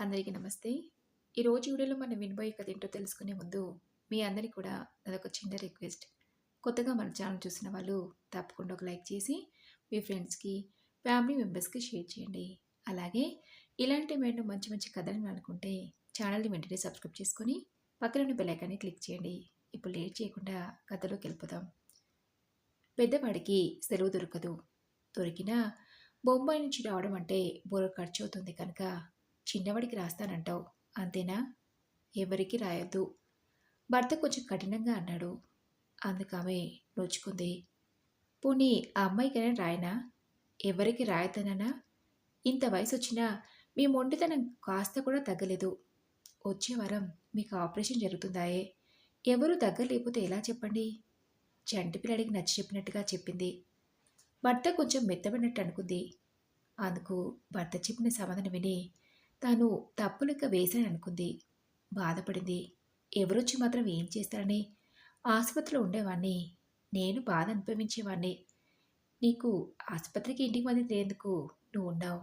అందరికీ నమస్తే. ఈరోజు వీడియోలో మనం వినబోయే కథ ఏంటో తెలుసుకునే ముందు, మీ అందరికీ కూడా నాదొక చిన్న రిక్వెస్ట్. కొత్తగా మన ఛానల్ చూసిన వాళ్ళు తప్పకుండా ఒక లైక్ చేసి, మీ ఫ్రెండ్స్‌కి, ఫ్యామిలీ మెంబర్స్‌కి షేర్ చేయండి. అలాగే ఇలాంటి మేము మంచి మంచి కథలను అనుకుంటే ఛానల్‌ని వెంటనే సబ్స్క్రైబ్ చేసుకొని, పక్కన ఉన్న క్లిక్ చేయండి. ఇప్పుడు లేట్ చేయకుండా కథలోకి వెళ్ళిపోదాం. పెద్దవాడికి సెలవు దొరకదు. దొరికినా బొంబాయి నుంచి రావడం అంటే బోరర్ ఖర్చు అవుతుంది కనుక చిన్నవాడికి రాస్తానంటావు అంతేనా? ఎవరికి రాయొద్దు. భర్త కొంచెం కఠినంగా అన్నాడు. అందుకామె నొచ్చుకుంది పోనీ ఆ అమ్మాయికైనా రాయనా? ఎవరికి రాయతననా ఇంత వయసు వచ్చినా మీ మొండితనం కాస్త కూడా తగ్గలేదు. వచ్చే వారం మీకు ఆపరేషన్ జరుగుతుందాయే. ఎవరు తగ్గలేకపోతే ఎలా చెప్పండి? చంటి పిల్లడికి నచ్చి చెప్పినట్టుగా చెప్పింది. భర్త కొంచెం మెత్తబడినట్టు అనుకుంది. అందుకు భర్త చెప్పిన సమాధానం విని తాను తప్పు లెక్క వేశాను అనుకుంది బాధపడింది. ఎవరొచ్చి మాత్రం ఏం చేస్తారని? ఆసుపత్రిలో ఉండేవాణ్ణి. నేను బాధ అనుభవించేవాణ్ణి. నీకు ఆసుపత్రికి ఇంటికి మంది తెలియందుకు నువ్వు ఉన్నావు.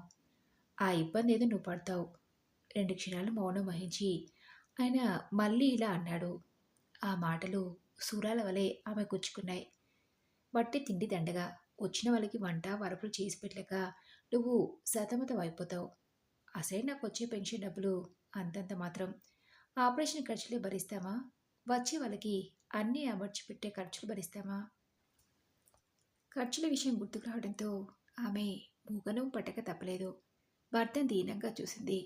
ఆ ఇబ్బంది ఏదో నువ్వు పడతావు. రెండు క్షణాలు మౌనం వహించి ఆయన మళ్ళీ ఇలా అన్నాడు. ఆ మాటలు సూరాల వలె ఆమె గుచ్చుకున్నాయి. బట్టి తిండి దండగా. వచ్చిన వాళ్ళకి వంట వరపులు చేసి పెట్టలేక నువ్వు సతమతం అయిపోతావు అసలే నాకు వచ్చే పెన్షన్ డబ్బులు అంతంత మాత్రం. ఆపరేషన్ ఖర్చులే భరిస్తామా? వచ్చే వాళ్ళకి అన్నీ అమర్చి పెట్టే ఖర్చులు భరిస్తామా? ఖర్చుల విషయం గుర్తుకు రావడంతో ఆమె మూగనం పట్టక తప్పలేదు. భర్తను దీనంగా చూసింది.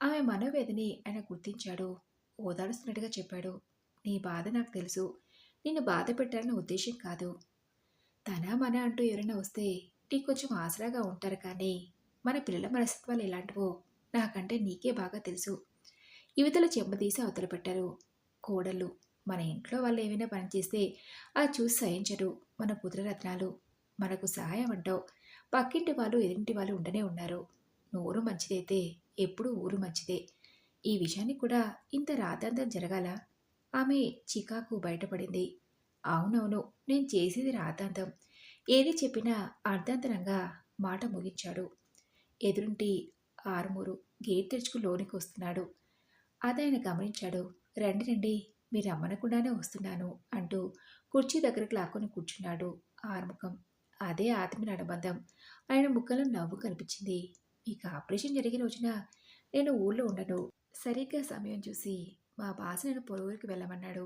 ఆమె మనోవేదని ఆయన గుర్తించాడు. ఓదాడుస్తున్నట్టుగా చెప్పాడు. నీ బాధ నాకు తెలుసు. నిన్ను బాధ పెట్టాలన్న ఉద్దేశం కాదు. తన మన అంటూ ఎవరైనా వస్తే నీకు కొంచెం ఆసరాగా ఉంటారు కానీ మన పిల్లల మనస్తత్వాలు ఎలాంటివో నాకంటే నీకే బాగా తెలుసు. యువతల చెంబదీసి అవతల పెట్టారు. కోడళ్ళు మన ఇంట్లో వాళ్ళు ఏమైనా పని చేస్తే ఆ చూసి సహించరు. మన పుత్రరత్నాలు మనకు సహాయం అంటావు. పక్కింటి వాళ్ళు ఎదురింటి వాళ్ళు ఉండనే ఉన్నారు. నోరు మంచిదైతే ఎప్పుడూ ఊరు మంచిదే. ఈ విషయాన్ని కూడా ఇంత రాతాంతం జరగాల? ఆమె చికాకు బయటపడింది. అవునవును నేను చేసేది రాతాంతం ఏది చెప్పినా అర్ధాంతరంగా మాట ముగించాడు. ఎదురుంటి ఆరుమూరు గేట్ తెరుచుకు లోనికి వస్తున్నాడు. అది ఆయన గమనించాడు. రండి రండి మీరు అమ్మనకుండానే వస్తున్నాను అంటూ కుర్చీ దగ్గరకు లాక్కొని కూర్చున్నాడు ఆరుముఖం. అదే ఆత్మీయ అనుబంధం. ఆయన ముఖంలో నవ్వు కనిపించింది. మీకు ఆపరేషన్ జరిగిన రోజున నేను ఊళ్ళో ఉండను. సరిగ్గా సమయం చూసి మా బాస నేను పొరుగురికి వెళ్ళమన్నాడు.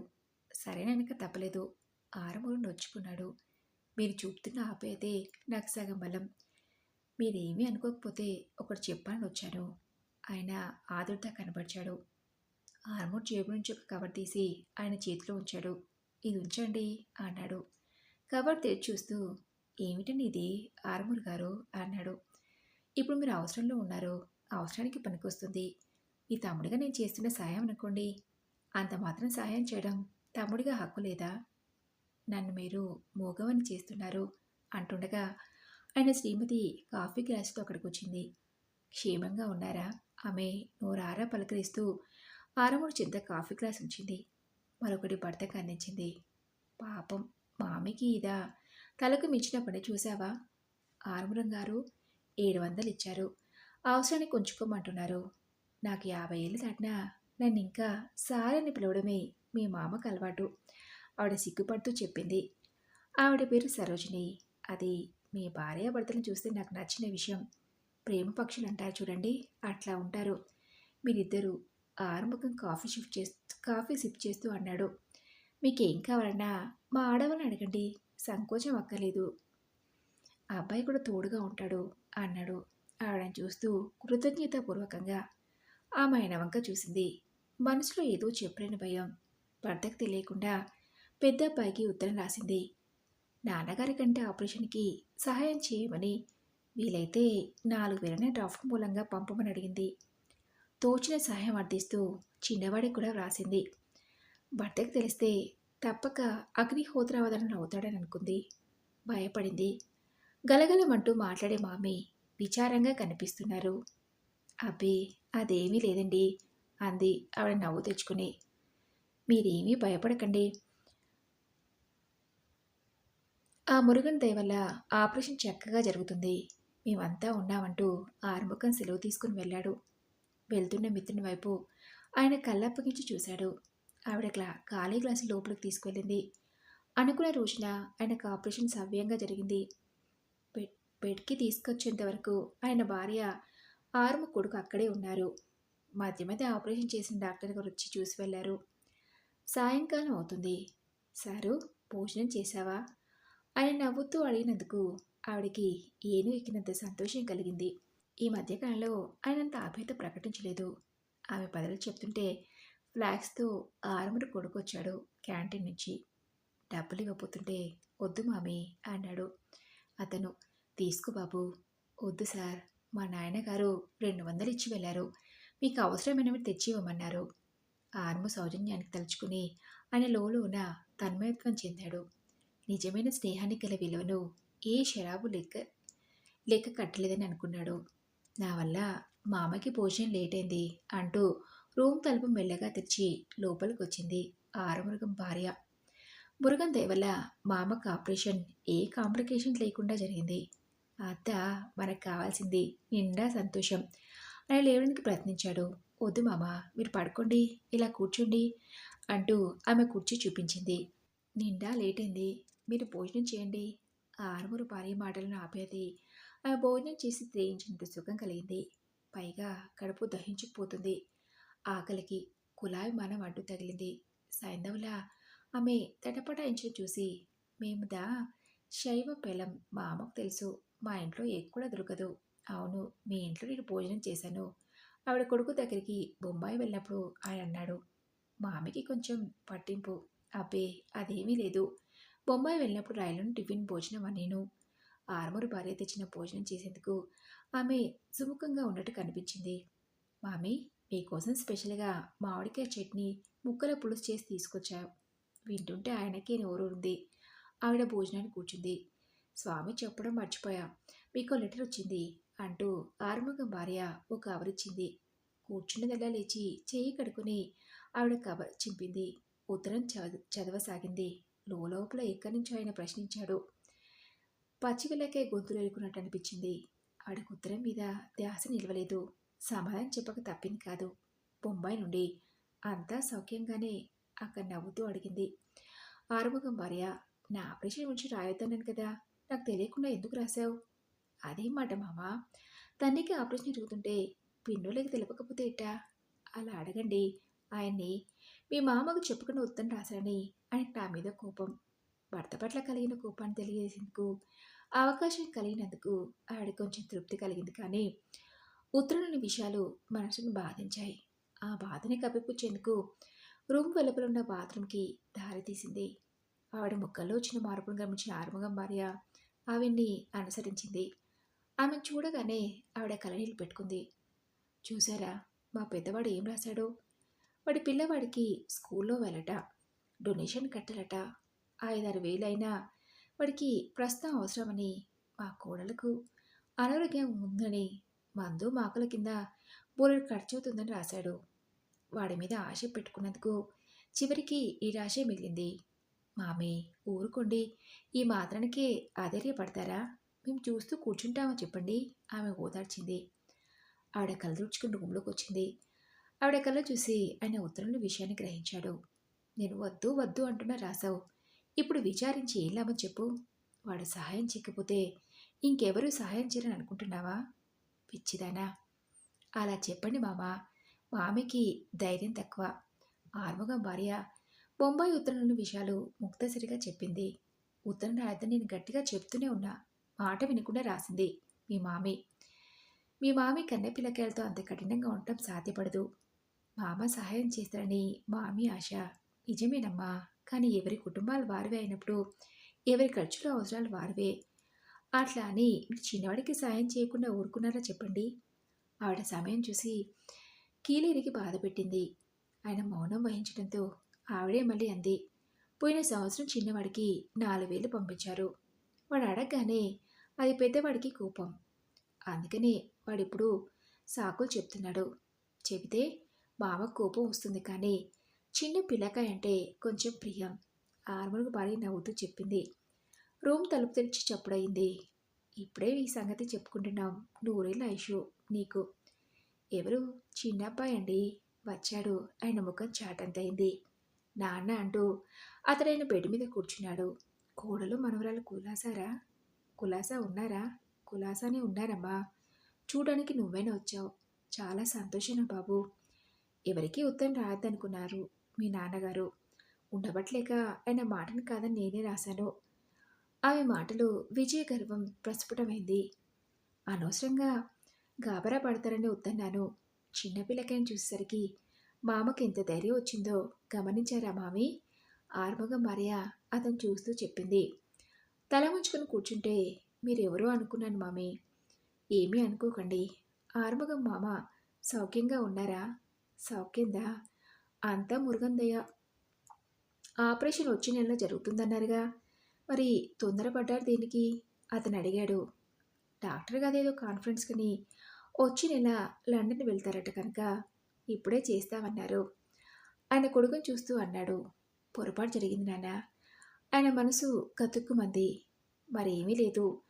సరేనక తప్పలేదు. ఆరుమూరు నొచ్చుకున్నాడు. మీరు చూపుతున్న ఆపేదే నాకు సగం బలం. మీరేమీ అనుకోకపోతే ఒకటి చెప్పాలని వచ్చాను ఆయన ఆదుర్త కనబరిచాడు. ఆర్మూర్ జేబు నుంచి ఒక కవర్ తీసి ఆయన చేతిలో ఉంచాడు. ఇది ఉంచండి అన్నాడు. కవర్ తెరిచి చూస్తూ ఏమిటండి ఇది? ఆర్మూర్ గారు అన్నాడు. ఇప్పుడు మీరు అవసరంలో ఉన్నారు. అవసరానికి పనికొస్తుంది. మీ తమ్ముడిగా నేను చేస్తున్న సాయం అనుకోండి. అంత మాత్రం సాయం చేయడం తమ్ముడిగా హక్కు లేదా? నన్ను మీరు మోగవని చేస్తున్నారు అంటుండగా ఆయన శ్రీమతి కాఫీ గ్లాసుతో అక్కడికి వచ్చింది క్షేమంగా ఉన్నారా? ఆమె నోరారా పలకరిస్తూ ఆరమూడు చింత కాఫీ గ్లాస్ ఉంచింది. మరొకటి భర్తకు అందించింది పాపం మామికి ఇదా తలకు మించిన పని చూసావా ఆరుమురం గారు ఏడు వందలు ఇచ్చారు. అవసరానికి ఉంచుకోమంటున్నారు నాకు యాభై ఏళ్ళు దాటినా నన్ను ఇంకా సారని పిలవడమే మీ మామకు అలవాటు. ఆవిడ సిగ్గుపడుతూ చెప్పింది. ఆవిడ పేరు సరోజిని. అది మీ భార్యాభర్తలను చూస్తే నాకు నచ్చిన విషయం ప్రేమ పక్షులు అంటారు చూడండి. అట్లా ఉంటారు. మీరిద్దరూ ఆరంభకం కాఫీ షిఫ్ట్ చేస్తూ కాఫీ సిప్ చేస్తూ అన్నాడు. మీకేం కావాలన్నా మా ఆడవాళ్ళని అడగండి. సంకోచం అక్కర్లేదు. ఆ అబ్బాయి కూడా తోడుగా ఉంటాడు అన్నాడు. ఆవిడని చూస్తూ కృతజ్ఞతాపూర్వకంగా ఆమె ఆయన వంక చూసింది. మనసులో ఏదో చెప్పలేని భయం. భర్తకు తెలియకుండా పెద్ద అబ్బాయికి ఉత్తరం రాసింది. నాన్నగారి కంటే ఆపరేషన్కి సహాయం చేయమని వీలైతే నాలుగు వేలనే డ్రాఫ్ట్ మూలంగా పంపమని అడిగింది. తోచిన సహాయం అర్థిస్తూ చిన్నవాడికి కూడా వ్రాసింది. భర్తకు తెలిస్తే తప్పక అగ్నిహోత్రావధానం అవుతాడని అనుకుంది. భయపడింది. గలగలమంటూ మాట్లాడే మామి విచారంగా కనిపిస్తున్నారు. అబ్బే అదేమీ లేదండి అంది ఆవిడ నవ్వు తెచ్చుకుని. మీరేమీ భయపడకండి ఆ మురుగన్ దయ వల్ల ఆపరేషన్ చక్కగా జరుగుతుంది. మేమంతా ఉన్నామంటూ ఆరుముఖం సెలవు తీసుకుని వెళ్ళాడు. వెళ్తున్న మిత్రుని వైపు ఆయన కళ్ళప్పగించి చూశాడు. ఆవిడ గ్లా ఖాళీ గ్లాసు లోపలికి తీసుకువెళ్ళింది. అనుకున్న రోజున ఆయనకు ఆపరేషన్ సవ్యంగా జరిగింది. బెడ్ బెడ్కి తీసుకొచ్చేంత వరకు ఆయన భార్య ఆరుము కొడుకు అక్కడే ఉన్నారు. మధ్య మధ్య ఆపరేషన్ చేసిన డాక్టర్ గారు వచ్చి చూసి వెళ్ళారు. సాయంకాలం అవుతుంది. సారు భోజనం చేశావా? ఆయన నవ్వుతూ అడిగినందుకు ఆవిడికి ఏను ఎక్కినంత సంతోషం కలిగింది. ఈ మధ్యకాలంలో ఆయన అంత ప్రకటించలేదు. ఆమె పదలు చెప్తుంటే ఫ్లాగ్స్తో ఆరుమురు కొడుకొచ్చాడు క్యాంటీన్ నుంచి. డబ్బులు ఇవ్వబోతుంటే వద్దు మామి అన్నాడు. అతను తీసుకో బాబు వద్దు సార్. మా నాయనగారు రెండు వందలు ఇచ్చి వెళ్ళారు. మీకు అవసరమైనవి తెచ్చి ఇవ్వమన్నారు. ఆర్ము సౌజన్యానికి తలుచుకుని ఆయన లోన తన్మయత్వం చెందాడు. నిజమైన స్నేహానికి గల విలువను ఏ షరాబు లెక్క లెక్క కట్టలేదని అనుకున్నాడు. నా వల్ల మామకి భోజనం లేట్ అయింది అంటూ రూమ్ తలుపు మెల్లగా తెరిచి లోపలికి వచ్చింది ఆరమురుగం భార్య. మురుగం దయవల్ల మామకు ఆపరేషన్ ఏ కాంప్లికేషన్ లేకుండా జరిగింది. అత్త మనకు కావాల్సింది నిండా సంతోషం. ఆయన లేవడానికి ప్రయత్నించాడు. వద్దు మామ మీరు పడుకోండి ఇలా కూర్చోండి అంటూ ఆమె కుర్చీ చూపించింది. నిండా లేట్ అయింది. మీరు భోజనం చేయండి. ఆ భార్య మాటలను ఆపేది. ఆమె భోజనం చేసి త్రేయించినంత సుఖం కలిగింది. పైగా కడుపు దహించుకుపోతుంది ఆకలికి కులాయి మనం అడ్డు తగిలింది. సైంధవులా ఆమె తటపటాయించి చూసి మేము దా శైవ పెలం మా అమ్మకు తెలుసు. మా ఇంట్లో ఎక్కువ దొరకదు. అవును మీ ఇంట్లో నేను భోజనం చేశాను. ఆవిడ కొడుకు దగ్గరికి బొంబాయి వెళ్ళినప్పుడు ఆయన అన్నాడు మా ఆమెకి కొంచెం పట్టింపు. అబ్బే అదేమీ లేదు. బొంబాయి వెళ్ళినప్పుడు రైలును టిఫిన్ భోజనం నేను ఆరుమూరు భార్య తెచ్చిన భోజనం చేసేందుకు ఆమె సుముఖంగా ఉన్నట్టు కనిపించింది. మామీ మీకోసం స్పెషల్గా మామిడికాయ చట్నీ ముక్కల పులుసు చేసి తీసుకొచ్చా. వింటుంటే ఆయనకే నోరూరింది ఆవిడ భోజనానికి కూర్చుంది. స్వామి చెప్పడం మర్చిపోయా. మీకు లెటర్ వచ్చింది అంటూ ఆరుముఖం భార్య ఒక కవరిచ్చింది కూర్చున్నదల్లా లేచి చేయి కడుకుని ఆవిడ కవర్ చింపింది. ఉత్తరం చద చదవసాగింది. లోపల ఎక్కడి నుంచో ఆయన ప్రశ్నించాడు. పచ్చికలకే గొంతులు ఎరుకున్నట్టు అనిపించింది. ఆడకు ఉత్తరం మీద ధ్యాస నిలవలేదు. సమాధానం చెప్పక తప్పింది కాదు. బొంబాయి నుండి అంతా సౌఖ్యంగానే అక్కడ నవ్వుతూ అడిగింది. ఆరుముఖం భార్య నా ఆపరేషన్ గురించి రాయొద్దన్నాను కదా. నాకు తెలియకుండా ఎందుకు రాశావు? అదేం మాట మామా. తండ్రికి ఆపరేషన్ జరుగుతుంటే పిన్నులకి తెలపకపోతే ఎట్టా? అలా అడగండి. ఆయన్ని మీ మామకు చెప్పుకున్న ఉత్తరం రాశారని ఆయనకు నా మీద కోపం. భర్త పట్ల కలిగిన కోపాన్ని తెలియజేసేందుకు అవకాశం కలిగినందుకు ఆవిడ కొంచెం తృప్తి కలిగింది కానీ ఉత్తరంలోని విషయాలు మనసును బాధించాయి. ఆ బాధని కప్పిపుచ్చేందుకు రూమ్ వెలుపల ఉన్న బాత్రూమ్కి దారి తీసింది. ఆవిడ ముక్కల్లో వచ్చిన మార్పును గమనించిన ఆరుముగం భార్య ఆవిడ్ని అనుసరించింది. ఆమె చూడగానే ఆవిడ కలనీళ్ళు పెట్టుకుంది. చూసారా మా పెద్దవాడు ఏం రాశాడో? వాడి పిల్లవాడికి స్కూల్లో వెళ్ళట డొనేషన్ కట్టాలట. ఐదారు వేలైనా వాడికి ప్రస్తుతం అవసరమని మా కోడలకు అనారోగ్యం ఉందని మందు మాకుల కింద బోలెడు ఖర్చు అవుతుందని రాశాడు. వాడి మీద ఆశ పెట్టుకున్నందుకు చివరికి ఈ రాశే మిగిలింది. మామే ఊరుకోండి. ఈ మాత్రానికే ఆధైర్యపడతారా మేము చూస్తూ కూర్చుంటామో చెప్పండి ఆమె ఓదార్చింది. ఆవిడ కలదూర్చుకుని రూమ్లోకి వచ్చింది. ఆవిడ కళ్ళ చూసి ఆయన ఉత్తరంలో విషయాన్ని గ్రహించాడు. నేను వద్దు వద్దు అంటున్నా రాసావు. ఇప్పుడు విచారించి ఏం లాభం చెప్పు. వాడు సహాయం చేయకపోతే ఇంకెవరూ సహాయం చేయరని అనుకుంటున్నావా? పిచ్చిదానా. అలా చెప్పండి మామ. మామికి ధైర్యం తక్కువ. ఆర్ముగం భార్య బొంబాయి ఉత్తరంలోని విషయాలు ముక్తసరిగా చెప్పింది. ఉత్తరం రాయద్దని నేను గట్టిగా చెప్తూనే ఉన్నా. మాట వినకుండా రాసింది. మీ మామి. మీ మామి కన్నెపిల్లకాయలతో అంత కఠినంగా ఉండటం సాధ్యపడదు. మామ సహాయం చేస్తారని మామి ఆశ. నిజమేనమ్మా కానీ ఎవరి కుటుంబాలు వారివే అయినప్పుడు ఎవరి ఖర్చులు అవసరాలు వారివే. అట్లా అని చిన్నవాడికి సాయం చేయకుండా ఊరుకున్నారా చెప్పండి? ఆవిడ సమయం చూసి కీలేరికి బాధ పెట్టింది. ఆయన మౌనం వహించడంతో ఆవిడే మళ్ళీ అంది పోయిన సంవత్సరం చిన్నవాడికి నాలుగు వేలు పంపించారు. వాడు అడగగానే అది పెద్దవాడికి కోపం. అందుకనే వాడిప్పుడు సాకులు చెప్తున్నాడు. చెబితే బావ కోపం వస్తుంది కానీ చిన్న పిల్లకాయ అంటే కొంచెం ప్రియం. ఆర్మల్గా భార్య నవ్వుతూ చెప్పింది. రూమ్ తలుపు తెరిచి చప్పుడయింది. ఇప్పుడే ఈ సంగతి చెప్పుకుంటున్నాం. నూరేళ్ళ ఐషు నీకు. ఎవరు? చిన్న అండి. వచ్చాడు. ఆయన ముఖం చాటంతైంది నాన్న అంటూ అతడైన బెడ్ మీద కూర్చున్నాడు. కోడలు మనవరాలు కులాసారా? కులాసా ఉన్నారా? కులాసానే ఉన్నారమ్మా. చూడడానికి నువ్వైనా వచ్చావు. చాలా సంతోషం బాబు. ఎవరికీ ఉత్తరం రాదనుకున్నారు. మీ నాన్నగారు. ఉండబట్లేక ఆయన మాటను కాదని నేనే రాశాను. ఆమె మాటలు విజయ గర్వం ప్రస్ఫుటమైంది. అనవసరంగా గాబరా పడతారని ఉత్తన్నాను. చిన్నపిల్లకాయని చూసేసరికి మామకి ఎంత ధైర్యం వచ్చిందో గమనించారా మామి? ఆర్మగ మరియ అతను చూస్తూ చెప్పింది. తల ఉంచుకొని కూర్చుంటే మీరెవరో అనుకున్నాను మామి. ఏమీ అనుకోకండి. ఆర్మగం మామ సౌఖ్యంగా ఉన్నారా? సౌఖ్యందా? అంతా మురుగందయ్య. ఆపరేషన్ వచ్చే నెలలో జరుగుతుందన్నారుగా. మరి తొందరపడ్డారు దేనికి? అతను అడిగాడు డాక్టర్ గదేదో కాన్ఫరెన్స్ కని వచ్చే నెల లండన్ వెళ్తారట కనుక ఇప్పుడే చేస్తామన్నారు. ఆయన కొడుకుని చూస్తూ అన్నాడు. పొరపాటు జరిగింది నాన్న. ఆయన మనసు కతుక్కుమంది. మరేమీ లేదు.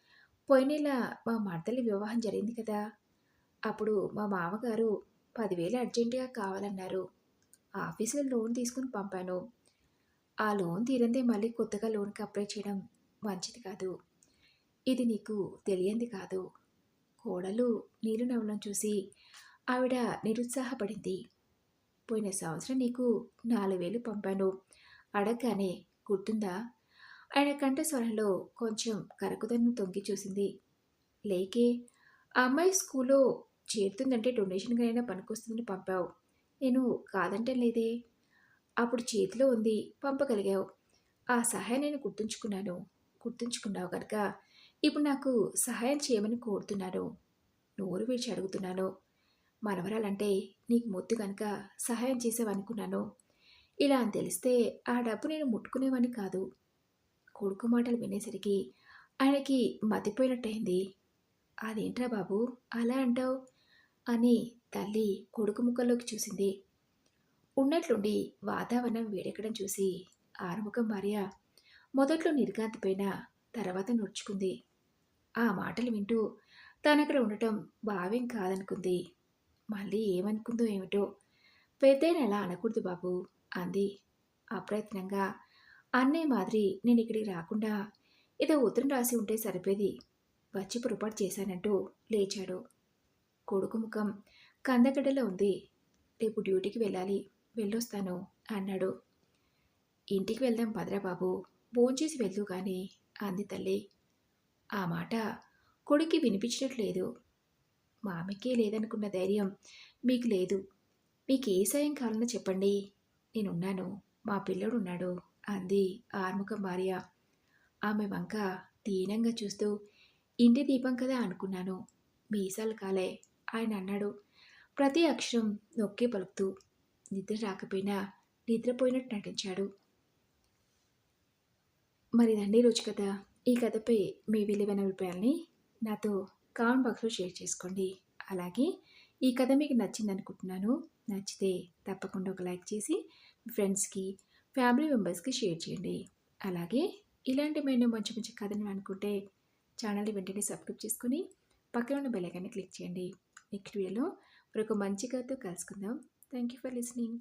పోయిన నెల మా మర్దలి వివాహం జరిగింది కదా. అప్పుడు మా మామగారు పదివేలు అర్జెంటుగా కావాలన్నారు. ఆఫీసులో లోన్ తీసుకుని పంపాను. ఆ లోన్ తీరందే మళ్ళీ కొత్తగా లోన్కి అప్లై చేయడం మంచిది కాదు. ఇది నీకు తెలియంది కాదు. కోడలు నీరు నవ్వడం చూసి ఆవిడ నిరుత్సాహపడింది. పోయిన సంవత్సరం నీకు నాలుగు వేలు పంపాను. అడగగానే గుర్తుందా? ఆయన కంఠస్వరంలో కొంచెం కరకుదన్ను తొంగి చూసింది. లేకే ఆ అమ్మాయి స్కూల్లో చేరుతుందంటే డొనేషన్గా అయినా పనికొస్తుందని పంపావు. నేను కాదంటే లేదే? అప్పుడు చేతిలో ఉంది పంపగలిగావు. ఆ సహాయం నేను గుర్తుంచుకున్నాను. గుర్తుంచుకున్నావు కనుక ఇప్పుడు నాకు సహాయం చేయమని కోరుతున్నాను. నోరు విడిచి అడుగుతున్నాను. మనవరాలంటే నీకు మొద్దు కనుక సహాయం చేసావనుకున్నాను. ఇలా అని తెలిస్తే ఆ డబ్బు నేను ముట్టుకునేవాని కాదు. కొడుకు మాటలు వినేసరికి ఆయనకి మతిపోయినట్టయింది. అదేంట్రా బాబు అలా అంటావు? అని తల్లి కొడుకు ముఖంలోకి చూసింది. ఉన్నట్లుండి వాతావరణం వేడెక్కడం చూసి ఆరుముఖం భార్య మొదట్లో నిర్గాంతిపోయిన తర్వాత నడుచుకుంది. ఆ మాటలు వింటూ తనక్కడ ఉండటం భావ్యం కాదనుకుంది. మళ్ళీ ఏమనుకుందో ఏమిటో పెద్దయిన అలా అనకూడదు బాబు అంది. అప్రయత్నంగా అన్నయ్య మాదిరి నేను ఇక్కడికి రాకుండా ఏదో ఉత్తరం రాసి ఉంటే సరిపోయేది. వచ్చి పొరపాటు చేశానంటూ లేచాడు. కొడుకు ముఖం. కందగడ్డలో ఉంది. రేపు డ్యూటీకి వెళ్ళాలి. వెళ్ళొస్తాను అన్నాడు. ఇంటికి వెళ్దాం పదరా బాబు. భోంచేసి వెళ్దు కానీ అంది తల్లి. ఆ మాట కొడుక్కి వినిపించట్లేదు మామికే లేదనుకున్న ధైర్యం మీకు లేదు. మీకు ఏ సాయం కావాలన్నా చెప్పండి. నేనున్నాను. మా పిల్లడు ఉన్నాడు అంది ఆర్ముఖం భార్య. ఆమె వంక దీనంగా చూస్తూ ఇంటి దీపం కదా అనుకున్నాను. మీసాలు కాలే. ఆయన అన్నాడు ప్రతి అక్షరం నొక్కే పలుకుతూ నిద్ర రాకపోయినా నిద్రపోయినట్టు నటించాడు. మరి దండి రోజు కథ. ఈ కథపై మీ విలువైన అభిప్రాయాల్ని నాతో కామెంట్ బాక్స్లో షేర్ చేసుకోండి. అలాగే ఈ కథ మీకు నచ్చింది అనుకుంటున్నాను నచ్చితే తప్పకుండా ఒక లైక్ చేసి ఫ్రెండ్స్కి ఫ్యామిలీ మెంబర్స్కి షేర్ చేయండి. అలాగే ఇలాంటి మేము మంచి మంచి కథని అనుకుంటే ఛానల్ని వెంటనే సబ్స్క్రైబ్ చేసుకుని పక్కన ఉన్న బెల్ ఐకాన్ని క్లిక్ చేయండి. నెక్స్ట్ వీడియోలో మరొక మంచి కథతో కలుసుకుందాం. Thank you for listening